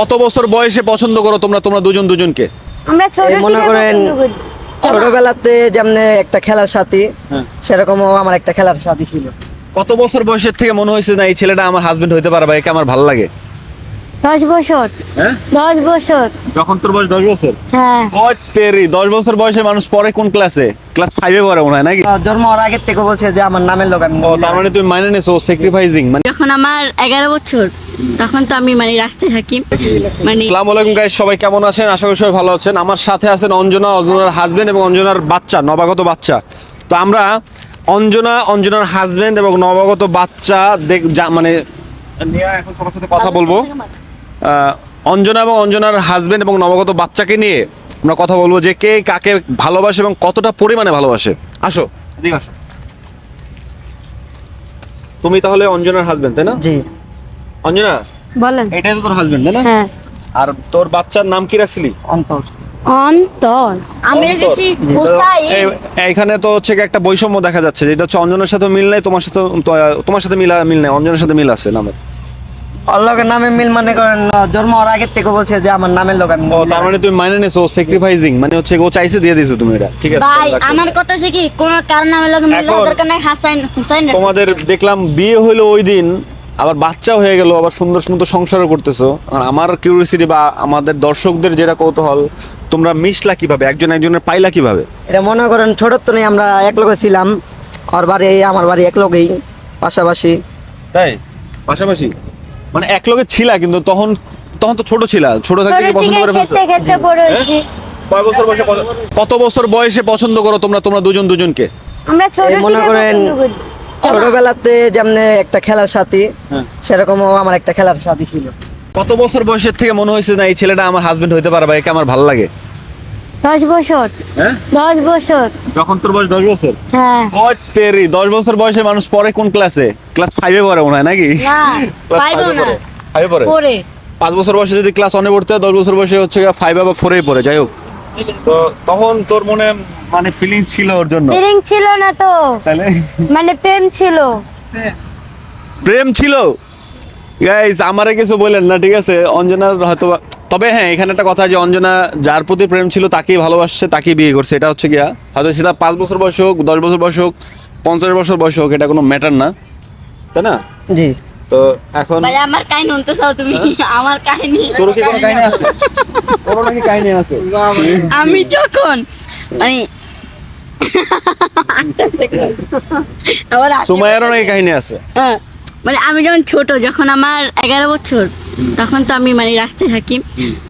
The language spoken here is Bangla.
কত বছর বয়সে পছন্দ করো তোমরা? তোমরা দুজন দুজনকে। আমরা ছোট এই মনে করেন ছোটবেলাতে যেমন একটা খেলার সাথী হ্যাঁ। সেরকমও আমার একটা খেলার সাথী ছিল। কত বছর বয়সের থেকে মনে হয়েছে না এই ছেলেটা আমার হাজবেন্ড হইতে পারবে একে আমার ভালো লাগে? দশ বছর। হ্যাঁ? দশ বছর। যখন তোর বয়স দশ বছর? হ্যাঁ। তেরি? দশ বছর বয়সে মানুষ পড়ে কোন ক্লাসে ক্লাস ফাইভে পড়ে মনে হয় নাকি? জন্ম হওয়ার আগের থেকে বলছে যে আমার নামের লোক ও তার মানে তুমি মাইনে নিছো স্যাক্রিফাইসিং মানে যখন আমার এগারো বছর। তখন তো আমি মানে রাস্তায় থাকি। মানে আসসালামু আলাইকুম গাইস সবাই কেমন আছেন? আশা করি সবাই ভালো আছেন। আমার সাথে আছেন অঞ্জনা অঞ্জনার হাজবেন্ড এবং অঞ্জনার বাচ্চা নবাগত বাচ্চা। তো আমরা অঞ্জনা অঞ্জনার হাজবেন্ড এবং নবাগত বাচ্চা দেখ মানে নিয়ে এখন সবার সাথে কথা বলব। অঞ্জনা এবং অঞ্জনার হাজবেন্ড এবং নবাগত বাচ্চাকে নিয়ে আমরা কথা বলব যে কে কাকে ভালোবাসে এবং কতটা পরিমাণে ভালোবাসে। আসো এদিকে আসো। তুমি তাহলে অঞ্জনার হাজবেন্ড তাই না? জি। অঞ্জনা বলেন। এটাই তো তোর হাজবেন্ড তাই না? হ্যাঁ। আর তোর বাচ্চার নাম কি রাখছিলি? অন্তর। অন্তর? আমি রেখেছি হোসাইন এইখানে তো হচ্ছে কি একটা বৈষম্য দেখা যাচ্ছে যেটা হচ্ছে অঞ্জনের সাথে মিল নেই তোমার সাথে তোমার সাথে মিলা মিল নেই অঞ্জনের সাথে মিল আছে নামের। অল্লোকের নামে মিল মানে করেন জন্ম হওয়ার আগের থেকে বলছে যে আমার নামের লোক আমি ও তার মানে তুমি মাইনে নিছো স্যাক্রিফাইসিং মানে হচ্ছে ও চাইছে দিয়ে দিছো তুমি এটা ঠিক আছে? ভাই আমার কথা হচ্ছে কি কোন লোক মিল দরকার নাই হাসাইন হুসাইন তোমাদের দেখলাম বিয়ে হলো ওই দিন আবার বাচ্চাও হয়ে গেল আবার সুন্দর সুন্দর সংসারও করতেছো। আর আমার কিউরিয়াসিটি বা আমাদের দর্শকদের যেটা কৌতূহল তোমরা মিশলা কীভাবে? একজন একজনের পাইলা কীভাবে? এটা মনে করেন ছোট তো নেই আমরা এক লোকে ছিলাম। ওর বাড়ি এই আমার বাড়ি এক লোকেই পাশাপাশি। তাই? পাশাপাশি? মানে এক লগে ছিলা কিন্তু তখন তখন তো ছোট ছিলা। ছোট থাকতে কি পছন্দ করে ফেলছো? কয় বছর বয়সে কত বছর বয়সে পছন্দ করো তোমরা তোমরা দুজন দুজনকে? আমরা ছোট মনে করেন। ছোটবেলাতে যেমন একটা খেলার সাথী হ্যাঁ। সেরকমও আমার একটা খেলার সাথী ছিল। কত বছর বয়সের থেকে মনে হয়েছে না এই ছেলেটা আমার হাজবেন্ড হইতে পারবে একে আমার ভালো লাগে? দশ বছর। হ্যাঁ? দশ বছর। যখন তোর বয়স দশ বছর? হ্যাঁ। তেরি দশ বছর বয়সে মানুষ পড়ে কোন ক্লাসে ক্লাস ফাইভে পড়ে মনে হয় নাকি? না ক্লাস পাইবো না। ফাইভে পড়ে? পাঁচ বছর বয়সে যদি ক্লাস ওয়ানে পড়তে হয় দশ বছর বয়সে হচ্ছে ফাইভে বা ফোরে পড়ে যাই হোক। তো তখন তোর মনে মানে ফিলিংস ছিল ওর জন্য? ফিলিং ছিল না তো। তাহলে? মানে প্রেম ছিল। প্রেম ছিল? গাইস আমারে কিছু বললেন না ঠিক আছে? অঞ্জনার হয়তো বা- তবে হ্যাঁ এখানে একটা কথা যে অঞ্জনা যার প্রতি প্রেম ছিল তাকেই ভালোবাসছে তাকেই বিয়ে করছে। এটা হচ্ছে গিয়া হয়তো সেটা পাঁচ বছর বয়স হোক দশ বছর বয়স হোক পঞ্চাশ বছর বয়স হোক এটা কোনো ম্যাটার না। তাই না? জি। তো এখন ভাই আমার কাহিনী শুনতে চাও তুমি? আমার কাহিনী। তোর কি কোনো কাহিনী আছে? তোর নাকি কাহিনী আছে? আমি যখন মানে নাকি কাহিনী আছে? হ্যাঁ, মানে আমি যখন ছোট যখন আমার এগারো বছর তখন তো আমি মানে রাস্তায় থাকি।